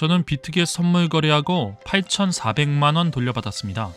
저는 비트겟 선물 거래하고 8,400만 원 돌려받았습니다.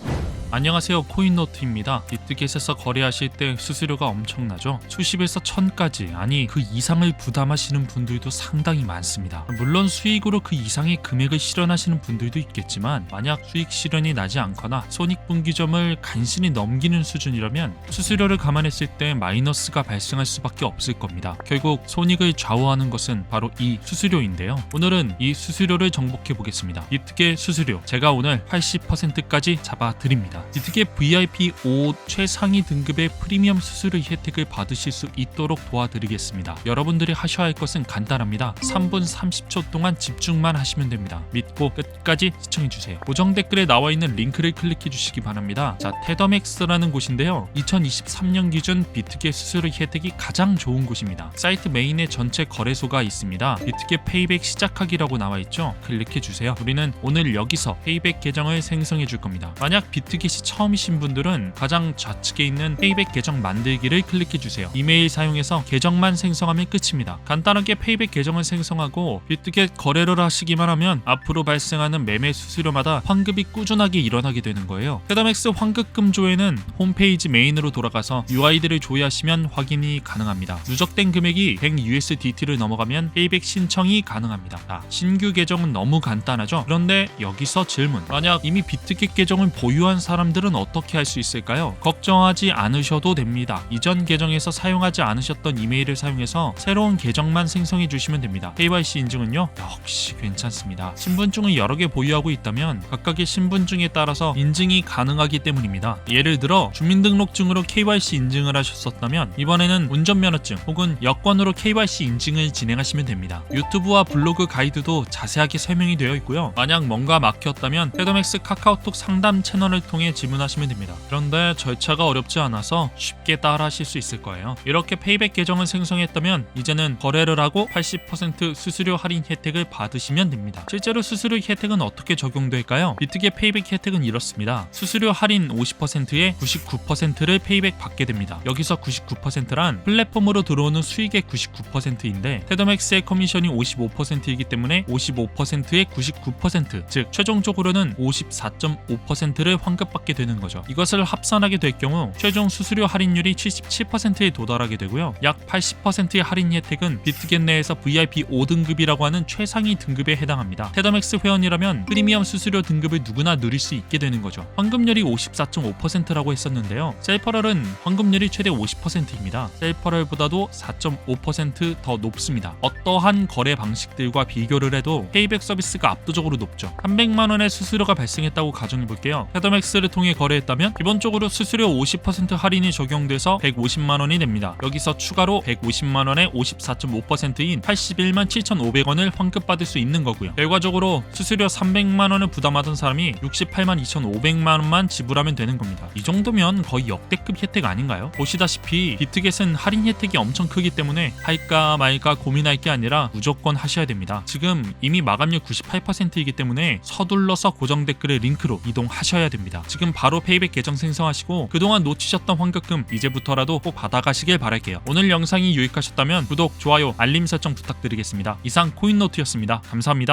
안녕하세요 코인노트입니다. 비트겟에서 거래하실 때 수수료가 엄청나죠. 수십에서 천까지 아니 그 이상을 부담하시는 분들도 상당히 많습니다. 물론 수익으로 그 이상의 금액을 실현하시는 분들도 있겠지만 만약 수익 실현이 나지 않거나 손익분기점을 간신히 넘기는 수준이라면 수수료를 감안했을 때 마이너스가 발생할 수밖에 없을 겁니다. 결국 손익을 좌우하는 것은 바로 이 수수료인데요. 오늘은 이 수수료를 정복해 보겠습니다. 비트겟 수수료 제가 오늘 80%까지 잡아 드립니다. 비트겟 VIP 5 최상위 등급의 프리미엄 수수료 혜택을 받으실 수 있도록 도와드리겠습니다. 여러분들이 하셔야 할 것은 간단합니다. 3분 30초 동안 집중만 하시면 됩니다. 믿고 끝까지 시청해 주세요. 고정 댓글에 나와 있는 링크를 클릭해 주시기 바랍니다. 자, 테더맥스라는 곳인데요. 2023년 기준 비트겟 수수료 혜택이 가장 좋은 곳입니다. 사이트 메인에 전체 거래소가 있습니다. 비트겟 페이백 시작하기라고 나와 있죠. 클릭해 주세요. 우리는 오늘 여기서 페이백 계정을 생성해 줄 겁니다. 만약 비트 겟이 처음이신 분들은 가장 좌측에 있는 페이백 계정 만들기를 클릭해 주세요. 이메일 사용해서 계정만 생성하면 끝입니다. 간단하게 페이백 계정을 생성하고 비트겟 거래를 하시기만 하면 앞으로 발생하는 매매 수수료마다 환급이 꾸준하게 일어나게 되는 거예요. 테더맥스 환급금 조회는 홈페이지 메인으로 돌아가서 UI들을 조회하시면 확인이 가능합니다. 누적된 금액이 100USDT를 넘어가면 페이백 신청이 가능합니다. 자, 신규 계정은 너무 간단하죠? 그런데 여기서 질문. 만약 이미 비트겟 계정을 보유한 사람 들은 어떻게 할 수 있을까요? 걱정하지 않으셔도 됩니다. 이전 계정에서 사용하지 않으셨던 이메일을 사용해서 새로운 계정만 생성해 주시면 됩니다. KYC 인증은요? 역시 괜찮습니다. 신분증을 여러 개 보유하고 있다면 각각의 신분증에 따라서 인증이 가능하기 때문입니다. 예를 들어 주민등록증으로 KYC 인증을 하셨었다면 이번에는 운전면허증 혹은 여권으로 KYC 인증을 진행하시면 됩니다. 유튜브와 블로그 가이드도 자세하게 설명이 되어 있고요. 만약 뭔가 막혔다면 테더맥스 카카오톡 상담 채널을 통해 질문하시면 됩니다. 그런데 절차가 어렵지 않아서 쉽게 따라하실 수 있을 거예요. 이렇게 페이백 계정을 생성했다면 이제는 거래를 하고 80% 수수료 할인 혜택을 받으시면 됩니다. 실제로 수수료 혜택은 어떻게 적용될까요? 비트겟 페이백 혜택은 이렇습니다. 수수료 할인 50%에 99%를 페이백 받게 됩니다. 여기서 99%란 플랫폼으로 들어오는 수익의 99%인데 테더맥스의 커미션이 55%이기 때문에 55%의 99%, 즉 최종적으로는 54.5%를 환급 받게 되는 거죠. 이것을 합산하게 될 경우 최종 수수료 할인율이 77%에 도달하게 되고요. 약 80%의 할인 혜택은 비트겟 내에서 VIP 5등급이라고 하는 최상위 등급에 해당합니다. 테더맥스 회원이라면 프리미엄 수수료 등급을 누구나 누릴 수 있게 되는 거죠. 환급률이 54.5%라고 했었는데요. 셀퍼럴은 환급률이 최대 50%입니다. 셀퍼럴보다도 4.5%더 높습니다. 어떠한 거래 방식들과 비교를 해도 페이백 서비스가 압도적으로 높죠. 300만 원의 수수료가 발생했다고 가정해 볼게요. 테더맥스 를 통해 거래했다면 기본적으로 수수료 50% 할인이 적용돼서 150만 원이 됩니다. 여기서 추가로 150만 원의 54.5%인 81만 7,500원을 환급받을 수 있는 거고요. 결과적으로 수수료 300만 원을 부담하던 사람이 68만 2,500만 원만 지불하면 되는 겁니다. 이 정도면 거의 역대급 혜택 아닌가요? 보시다시피 비트겟은 할인 혜택이 엄청 크기 때문에 할까 말까 고민할 게 아니라 무조건 하셔야 됩니다. 지금 이미 마감률 98%이기 때문에 서둘러서 고정 댓글의 링크로 이동하셔야 됩니다. 지금 바로 페이백 계정 생성하시고 그동안 놓치셨던 환급금 이제부터라도 꼭 받아가시길 바랄게요. 오늘 영상이 유익하셨다면 구독, 좋아요, 알림 설정 부탁드리겠습니다. 이상 코인노트였습니다. 감사합니다.